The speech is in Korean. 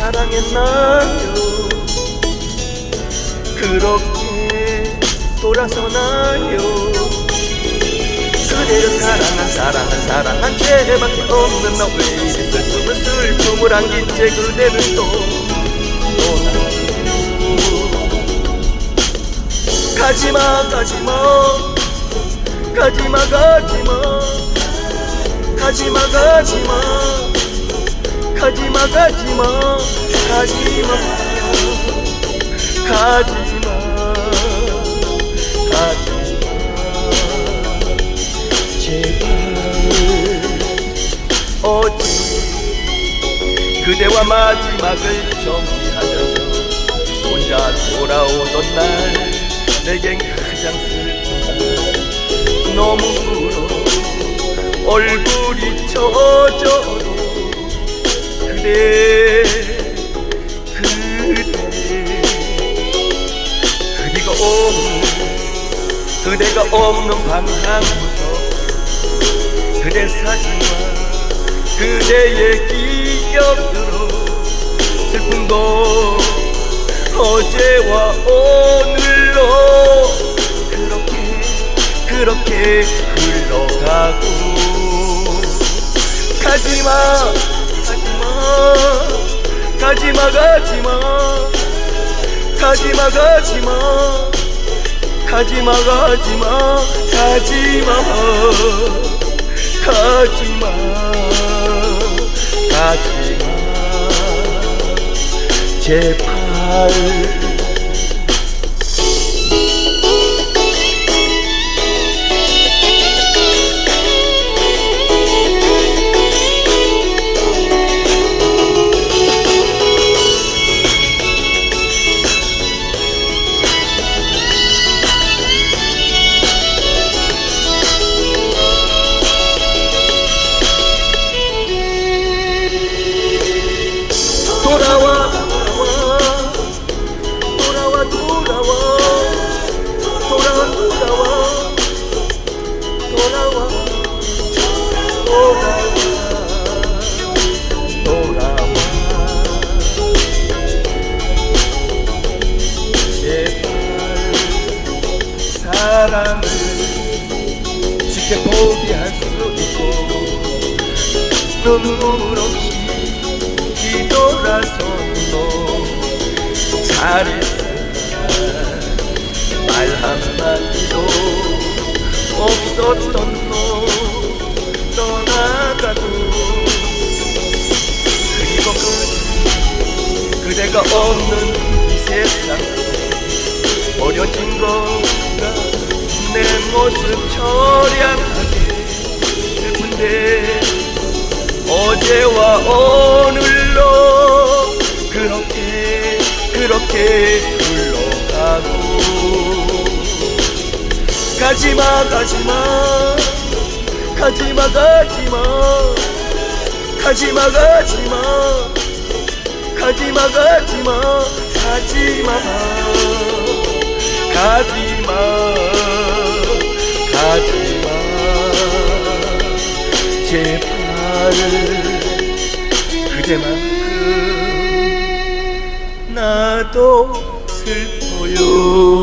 사랑했나요 그렇게 돌아서나요? 그대를 사랑한 사랑한 사랑한 죄밖에 없는 나 왜 이리 슬픔을 슬픔을 안긴 채 그대를 또 떠나요. 가지마 가지마 가지마 가지마 가지마 가지마 가지마 가지마 가지마 가지마. 제발 어찌 그대와 마지막을 정리하면서 혼자 돌아오던 날 내겐 가장 슬픈 너무 울어. 얼굴이 젖어도 그대 그대. 그대가 없는 그대가 없는 방황부터 그대 사진과 그대의 기억으로 슬픔도 어제와 오늘로 그렇게 그렇게 흘러가고. 가지마 가지마 가지마. 가지마 가지마. 가지마 가지마. 가지마. 가지마. 가지마. 제발 사랑을 쉽게 포기할 수 있고 눈물 없이 뒤돌아서도 잘 있으라 말 한마디도 없었던 너 떠나가도 그리고 그 그대가 없는 모습 처량하게 슬픈데 어제와 오늘로 그렇게 그렇게 흘러가고. 가지마 가지마 가지마 가지마 가지마 가지마 가지마 가지마 가지마 가지마 제발 그대만큼 나도 슬퍼요